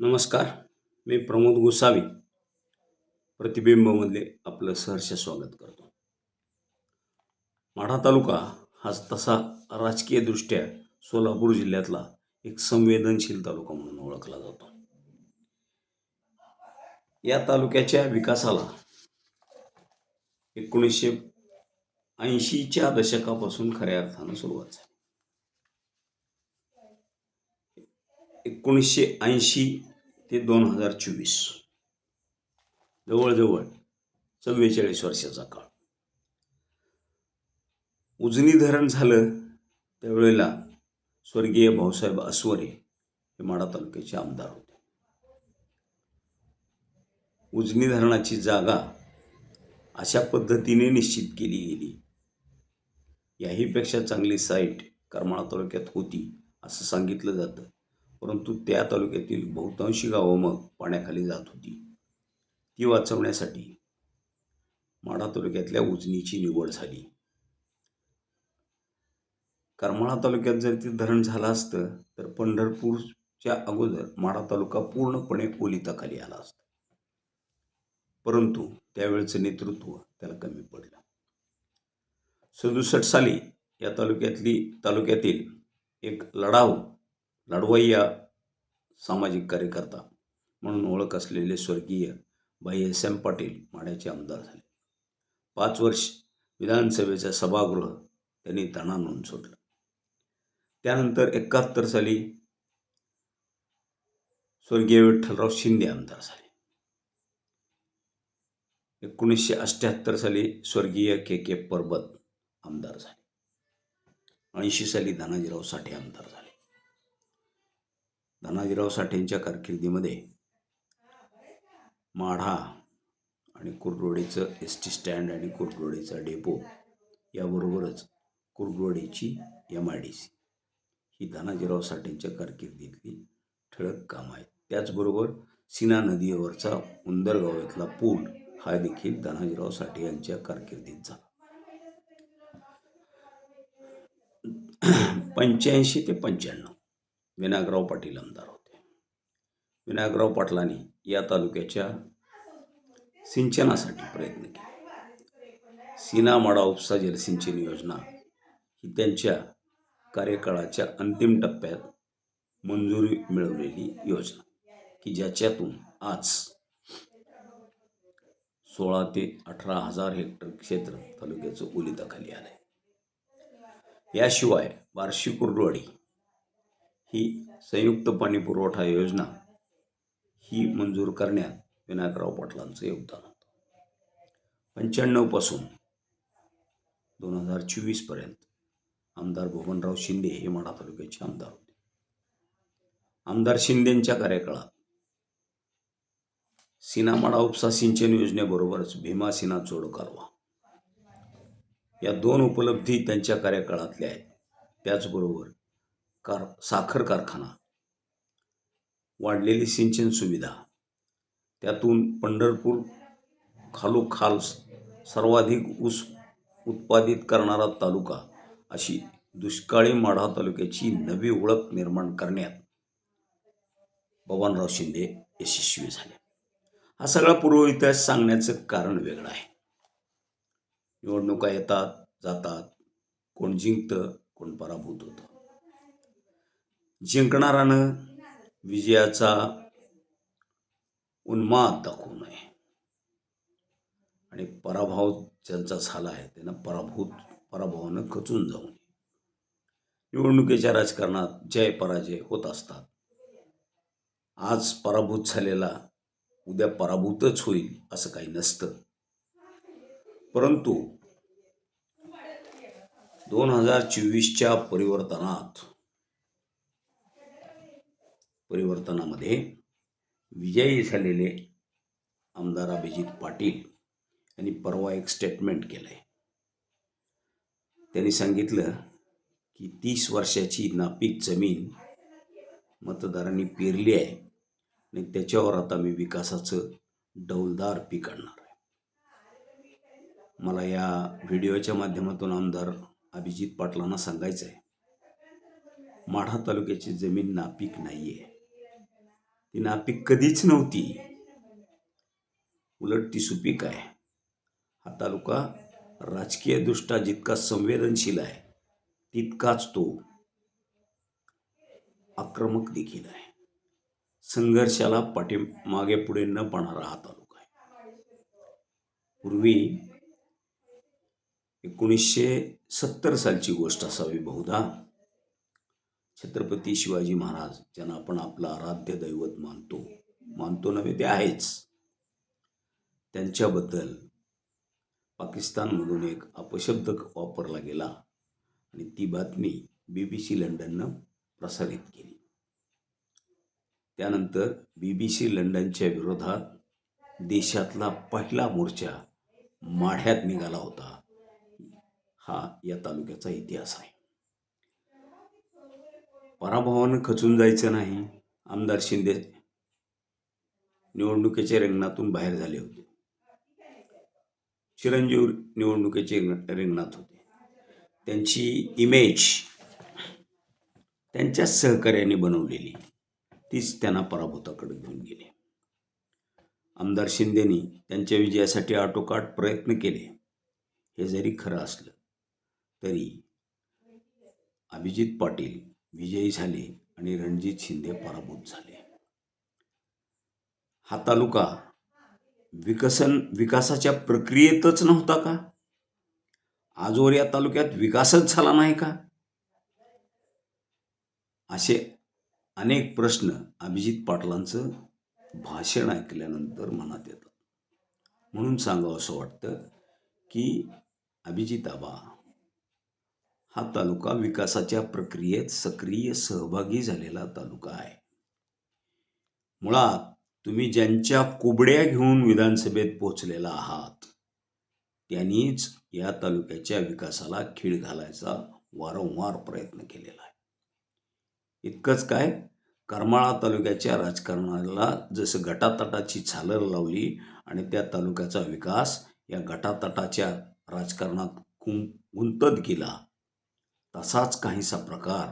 नमस्कार मी प्रमोद गोसावी प्रतिबिंबमधले आपलं सहर्ष स्वागत करतो. माढा तालुका हा तसा राजकीयदृष्ट्या सोलापूर जिल्ह्यातला एक संवेदनशील तालुका म्हणून ओळखला जातो. या तालुक्याच्या विकासाला एकोणीसशे ऐंशीच्या दशकापासून खऱ्या अर्थानं सुरुवात झाली. एकोणीसशे ऐंशी ते दोन हजार चोवीस. जवळजवळ चव्वेचाळीस वर्षाचा काळ. उजनी धरण झालं त्यावेळेला स्वर्गीय भाऊसाहेब अस्वरे हे माडा तालुक्याचे आमदार होते. उजनी धरणाची जागा अशा पद्धतीने निश्चित केली गेली. याहीपेक्षा चांगली साईट करमाळा तालुक्यात होती असं सांगितलं जातं. परंतु त्या तालुक्यातील बहुतांशी गावं मग पाण्याखाली जात होती. ती वाचवण्यासाठी माढा तालुक्यातल्या उजनीची निवड झाली. करमाळा तालुक्यात जर ते धरण झालं असतं तर पंढरपूरच्या अगोदर माढा तालुका पूर्णपणे ओलिताखाली आला असता. परंतु त्यावेळचं नेतृत्व त्याला कमी पडलं. सदुसष्ट साली या तालुक्यातली तालुक्यातील एक लढाऊ लढवय्या सामाजिक कार्यकर्ता म्हणून ओळख असलेले स्वर्गीय बाई एस एम पाटील माड्याचे आमदार झाले. पाच वर्ष विधानसभेचं सभागृह त्यांनी तणा नोंद सोडलं त्यानंतर एकाहत्तर साली स्वर्गीय विठ्ठलराव शिंदे आमदार झाले. एकोणीसशे अठ्ठ्याहत्तर साली स्वर्गीय के के परबत आमदार झाले. ऐंशी साली धनाजीराव साठे आमदार झाले. धनाजीराव साठेंच्या कारकिर्दीमध्ये माढा आणि कुर्डवाडीचं एस टी स्टँड आणि कुर्डवाडीचा डेपो याबरोबरच कुर्डवाडीची एम आय डी सी ही धनाजीराव साठेंच्या कारकिर्दीतली ठळक कामं आहेत. त्याचबरोबर सीना नदीवरचा उंदरगाव इथला पूल हा देखील धनाजीराव साठे यांच्या कारकिर्दीत झाला. पंच्याऐंशी ते पंच्याण्णव विनायकराव पाटील आमदार होते. विनायकराव पाटलांनी या तालुक्याच्या सिंचनासाठी प्रयत्न केले. सीनामाडा उपसा जलसिंचन योजना ही त्यांच्या कार्यकाळाच्या अंतिम टप्प्यात मंजुरी मिळवलेली योजना की ज्याच्यातून आज सोळा ते अठरा हजार हेक्टर क्षेत्र तालुक्याचं ओलिताखाली आलं आहे याशिवाय बार्शी कुर्डवाडी ही संयुक्त पाणी पुरवठा योजना ही मंजूर करण्यात विनायकराव पाटलांचं योगदान होतं. पंच्याण्णवपासून दोन हजार चोवीसपर्यंत आमदार भुवनराव शिंदे हे माढा तालुक्याचे आमदार होते. आमदार शिंदेंच्या कार्यकाळात सिनामाडा उपसा सिंचन योजनेबरोबरच भीमा सिना चोड कालवा या दोन उपलब्धी त्यांच्या कार्यकाळातल्या आहेत. त्याचबरोबर कार साखर कारखाना. वाढलेली सिंचन सुविधा. त्यातून पंढरपूर खालोखाल सर्वाधिक ऊस उत्पादित करणारा तालुका अशी दुष्काळी माढा तालुक्याची नवी ओळख निर्माण करण्यात बबनराव शिंदे यशस्वी झाले. हा सगळा पूर्व इतिहास सांगण्याचं कारण वेगळं आहे. निवडणुका येतात जातात. कोण जिंकतं कोण पराभूत होतं. जिंकणारानं विजयाचा उन्माद दाखवू नये. आणि पराभव ज्यांचा झाला आहे त्यांना पराभूत पराभवानं खचून जाऊ नये. निवडणुकीच्या राजकारणात जय पराजय होत असतात. आज पराभूत झालेला उद्या पराभूतच होईल असं काही नसतं. परंतु दोन हजार चोवीसच्या परिवर्तनात परिवर्तनामध्ये विजयी झालेले आमदार अभिजित पाटील यांनी परवा एक स्टेटमेंट केलं आहे त्यांनी सांगितलं की तीस वर्षाची नापीक जमीन मतदारांनी पेरली आहे आणि त्याच्यावर आता मी विकासाचं डौलदार पीक आणणार आहे. मला या व्हिडिओच्या माध्यमातून आमदार अभिजित पाटलांना सांगायचं आहे माढा तालुक्याची जमीन नापीक नाही आहे ती नापीक कधीच नव्हती. उलट ती सुपीक आहे. हा तालुका राजकीयदृष्ट्या जितका संवेदनशील आहे तितकाच तो आक्रमक देखील आहे. संघर्षाला पाठी मागे पुढे न पाहणारा हा तालुका आहे. पूर्वी एकोणीसशे सत्तर सालची गोष्ट असावी बहुधा. छत्रपती शिवाजी महाराज ज्यांना आपण आपलं आराध्य दैवत मानतो. मानतो नव्हे ते आहेच. त्यांच्याबद्दल पाकिस्तानमधून एक अपशब्द वापरला गेला आणि ती बातमी बी बी सी लंडननं प्रसारित केली. त्यानंतर बी बी सी लंडनच्या विरोधात देशातला पहिला मोर्चा माढ्यात निघाला होता. हा या तालुक्याचा इतिहास आहे. पराभवानं खचून जायचं नाही आमदार शिंदे निवडणुकीच्या रिंगणातून बाहेर झाले होते. चिरंजीव निवडणुकीचे रिंगणात होते. त्यांची इमेज त्यांच्या सहकार्याने बनवलेली तीच त्यांना पराभूताकडे घेऊन गेली. आमदार शिंदेनी त्यांच्या विजयासाठी आटोकाट प्रयत्न केले. हे जरी खरं असलं तरी अभिजित पाटील विजयी झाले आणि रणजित शिंदे पराभूत झाले. हा तालुका विकसन विकासाच्या प्रक्रियेतच नव्हता का? आजवर या तालुक्यात विकासच झाला नाही का? असे अनेक प्रश्न अभिजित पाटलांचं भाषण ऐकल्यानंतर मनात येतात. म्हणून सांगावं असं वाटतं की अभिजित आबा हा तालुका विकासाच्या प्रक्रियेत सक्रिय सहभागी झालेला तालुका आहे. मुळात तुम्ही ज्यांच्या कुबड्या घेऊन विधानसभेत पोचलेला आहात त्यांनीच या तालुक्याच्या विकासाला खीळ घालायचा वारंवार प्रयत्न केलेला आहे. इतकंच काय करमाळा तालुक्याच्या राजकारणाला जसं गटातटाची झालर लावली आणि त्या तालुक्याचा विकास या गटातटाच्या राजकारणात गुंतत गेला तसाच काहीसा प्रकार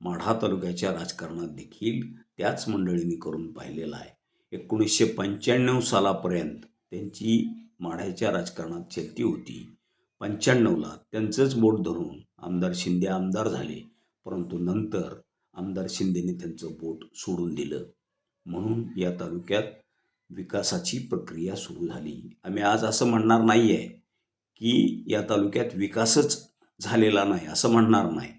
माढा तालुक्याच्या राजकारणात देखील त्याच मंडळींनी करून पाहिलेला आहे. एकोणीसशे पंच्याण्णव सालापर्यंत त्यांची माढ्याच्या राजकारणात चलती होती. पंच्याण्णवला त्यांचंच बोट धरून आमदार शिंदे आमदार झाले. परंतु नंतर आमदार शिंदेने त्यांचं बोट सोडून दिलं. म्हणून या तालुक्यात विकासाची प्रक्रिया सुरू झाली. आम्ही आज असं म्हणणार नाही आहे की या तालुक्यात विकासच झालेला नाही असं म्हणणार नाही.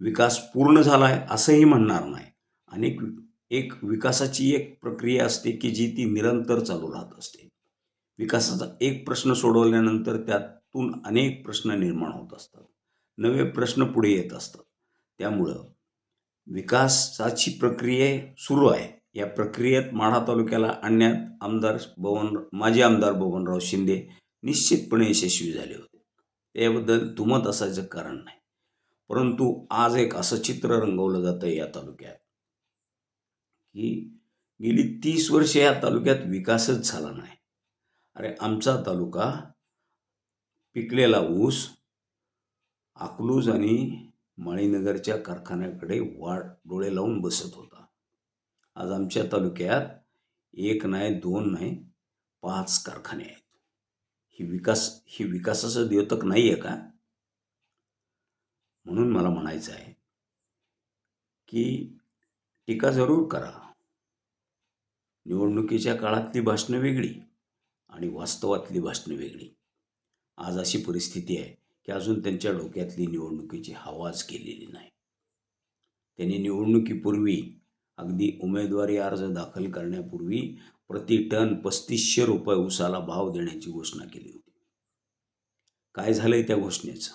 विकास पूर्ण झाला आहे असंही म्हणणार नाही. अनेक एक विकासाची एक प्रक्रिया असते की जी ती निरंतर चालू राहत असते. विकासाचा एक प्रश्न सोडवल्यानंतर त्यातून अनेक प्रश्न निर्माण होत असतात. नवे प्रश्न पुढे येत असतात. त्यामुळं विकासाची प्रक्रिया सुरू आहे. या प्रक्रियेत माढा तालुक्याला आणण्यात आमदार भवन माजी आमदार बबनराव शिंदे निश्चितपणे यशस्वी झाले होते. त्याबद्दल दुमत असायचं कारण नाही. परंतु आज एक असं चित्र रंगवलं जातं या तालुक्यात की गेली तीस वर्षे या तालुक्यात विकासच झाला नाही. अरे आमचा तालुका पिकलेला ऊस अकलूज आणि माळीनगरच्या कारखान्याकडे वाट डोळे लावून बसत होता. आज आमच्या तालुक्यात एक नाही दोन नाही पाच कारखाने आहेत. ही विकास ही विकासाचं द्योतक नाही आहे का? म्हणून मला म्हणायचं आहे की टीका जरूर करा. निवडणुकीच्या काळातली भाषणं वेगळी आणि वास्तवातली भाषणं वेगळी. आज अशी परिस्थिती आहे की अजून त्यांच्या डोक्यातली निवडणुकीची हवाच केलेली नाही. त्यांनी निवडणुकीपूर्वी अगदी उमेदवारी अर्ज दाखल करण्यापूर्वी प्रति टन पस्तीसशे रुपये उसाला भाव देण्याची घोषणा केली होती. काय झालंय त्या घोषणेचं?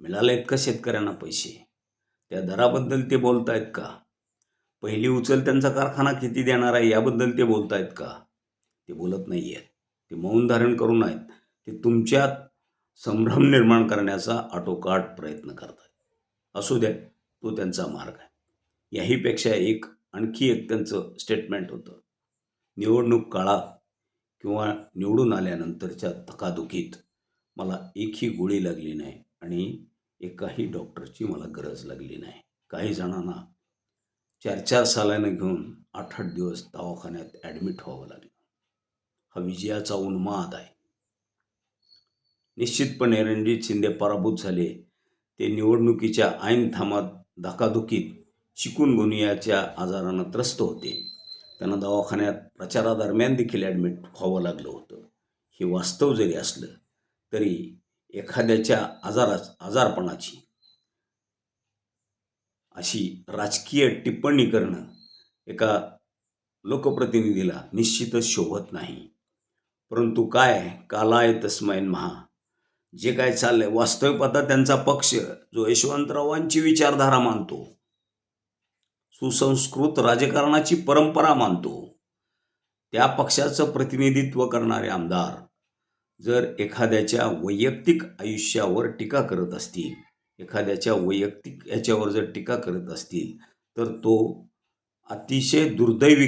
मिळालेत का शेतकऱ्यांना पैसे? त्या दराबद्दल ते बोलतायत का? पहिली उचल त्यांचा कारखाना किती देणार आहे याबद्दल ते बोलतायत का? ते बोलत नाही आहेत ते मौन धारण करून आहेत ते तुमच्यात संभ्रम निर्माण करण्याचा आटोकाट प्रयत्न करतात असू द्या तो त्यांचा मार्ग आहे. याहीपेक्षा एक आणखी एक त्यांचं स्टेटमेंट होतं. निवडणूक काळात किंवा निवडून आल्यानंतरच्या धकाधुकीत मला एकही गोळी लागली नाही आणि एकाही डॉक्टरची मला गरज लागली नाही. काही जणांना चार चार सालानं घेऊन आठ आठ दिवस दवाखान्यात ॲडमिट व्हावं लागलं. हा विजयाचा उन्माद आहे. निश्चितपणे रणजित शिंदे पराभूत झाले. ते निवडणुकीच्या ऐन थांबात धकाधुकीत चिकुनगुनियाच्या आजारानं त्रस्त होते. त्यांना दवाखान्यात प्रचारादरम्यान देखील ॲडमिट व्हावं लागलं होतं. हे वास्तव जरी असलं तरी एखाद्याच्या आजाराच आजारपणाची अशी राजकीय टिप्पणी करणं एका लोकप्रतिनिधीला निश्चितच शोभत नाही. परंतु काय कालाय तस्मैन महा जे काय चाललंय वास्तविक त्यांचा पक्ष जो यशवंतरावांची विचारधारा मानतो सुसंस्कृत राजकारणाची परंपरा मानतो. त्या पक्षाचं प्रतिनिधित्व करणारे आमदार जर एखाद्याच्या वैयक्तिक आयुष्यावर टीका करत असतील एखाद्याच्या वैयक्तिक याच्यावर जर टीका करत असतील तर तो अतिशय दुर्दैवी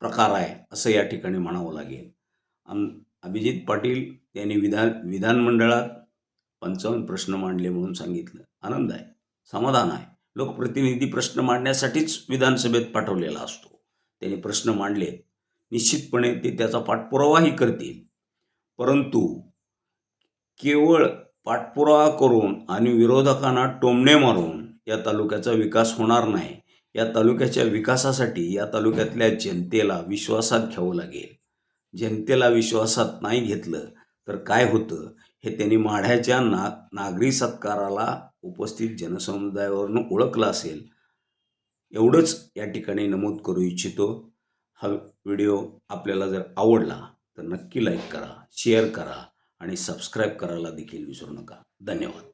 प्रकार आहे असं या ठिकाणी म्हणावं लागेल. आम अभिजित पाटील यांनी विधान विधानमंडळात पंचावन्न प्रश्न मांडले म्हणून सांगितलं. आनंद आहे समाधान आहे. लोकप्रतिनिधी प्रश्न मांडण्यासाठीच विधानसभेत पाठवलेला असतो. त्यांनी प्रश्न मांडले. निश्चितपणे ते त्याचा पाठपुरावाही करतील. परंतु केवळ पाठपुरावा करून आणि विरोधकांना टोमणे मारून या तालुक्याचा विकास होणार नाही. या तालुक्याच्या विकासासाठी या तालुक्यातल्या जनतेला विश्वासात घ्यावं लागेल. जनतेला विश्वासात नाही घेतलं तर काय होतं हे त्यांनी माढ्याच्या ना नागरी सत्काराला उपस्थित जनसमुदायावरनं ओळखलं असेल एवढंच या ठिकाणी नमूद करू इच्छितो. हा व्हिडिओ आपल्याला जर आवडला तर नक्की लाईक करा शेअर करा आणि सबस्क्राईब करायला देखील विसरू नका. धन्यवाद.